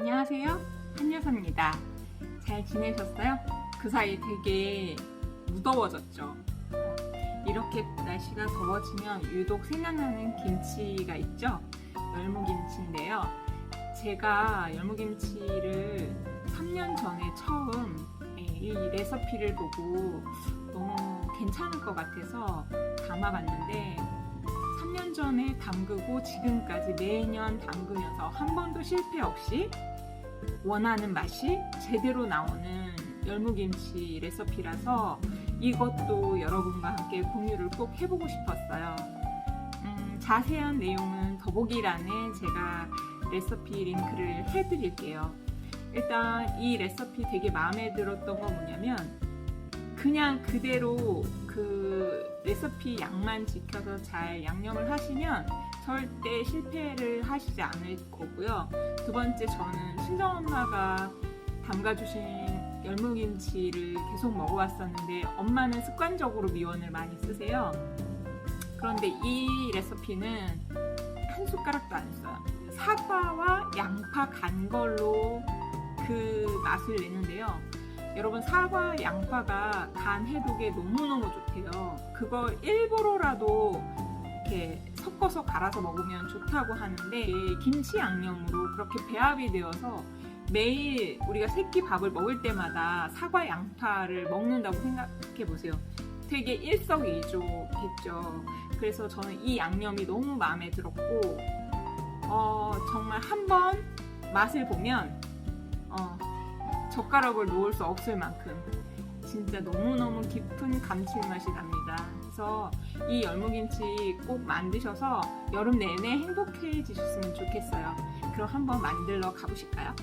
안녕하세요. 한여사입니다. 잘 지내셨어요? 그 사이 되게 무더워졌죠. 이렇게 날씨가 더워지면 유독 생각나는 김치가 있죠. 열무김치인데요. 제가 열무김치를 3년 전에 처음 예, 이 레시피를 보고 너무 괜찮을 것 같아서 담아봤는데 3년 전에 담그고 지금까지 매년 담그면서 한 번도 실패 없이 원하는 맛이 제대로 나오는 열무김치 레시피라서 이것도 여러분과 함께 공유를 꼭 해보고 싶었어요. 음, 자세한 내용은 더보기란에 제가 레시피 링크를 해드릴게요. 일단 이 레시피 되게 마음에 들었던 건 뭐냐면 그냥 그대로 그 레시피 양만 지켜서 잘 양념을 하시면 절대 실패를 하시지 않을 거고요. 두 번째 저는 친정엄마가 담가주신 열무김치를 계속 먹어왔었는데 엄마는 습관적으로 미원을 많이 쓰세요. 그런데 이 레시피는 한 숟가락도 안 써요. 사과와 양파 간 걸로 그 맛을 내는데요. 여러분 사과, 양파가 간 해독에 너무너무 좋대요. 그걸 일부러라도 이렇게 섞어서 갈아서 먹으면 좋다고 하는데 김치 양념으로 그렇게 배합이 되어서 매일 우리가 새끼 밥을 먹을 때마다 사과, 양파를 먹는다고 생각해 보세요. 되게 일석이조겠죠. 그래서 저는 이 양념이 너무 마음에 들었고 어, 정말 한번 맛을 보면 어, 젓가락을 놓을 수 없을 만큼 진짜 너무너무 깊은 감칠맛이 납니다. 그래서 이 열무김치 꼭 만드셔서 여름 내내 행복해지셨으면 좋겠어요. 그럼 한번 만들러 가보실까요?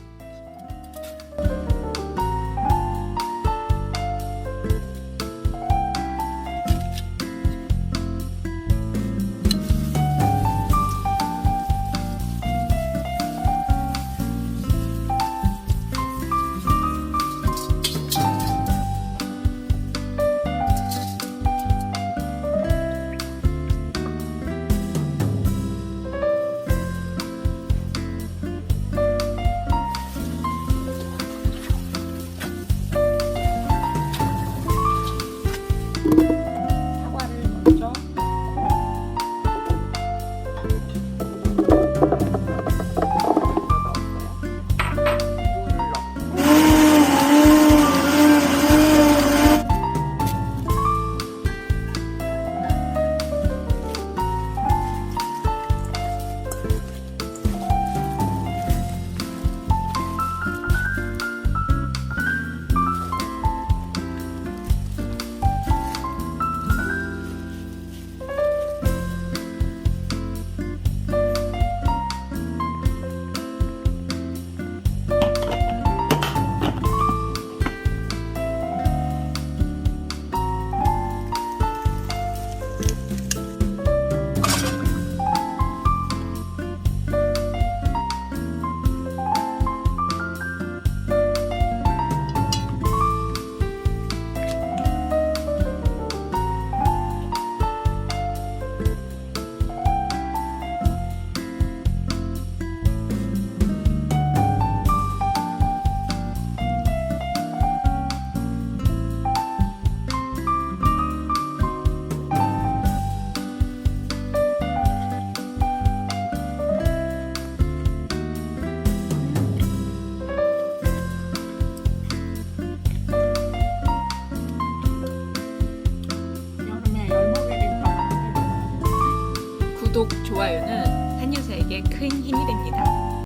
좋아요는 한유사에게 큰 힘이 됩니다.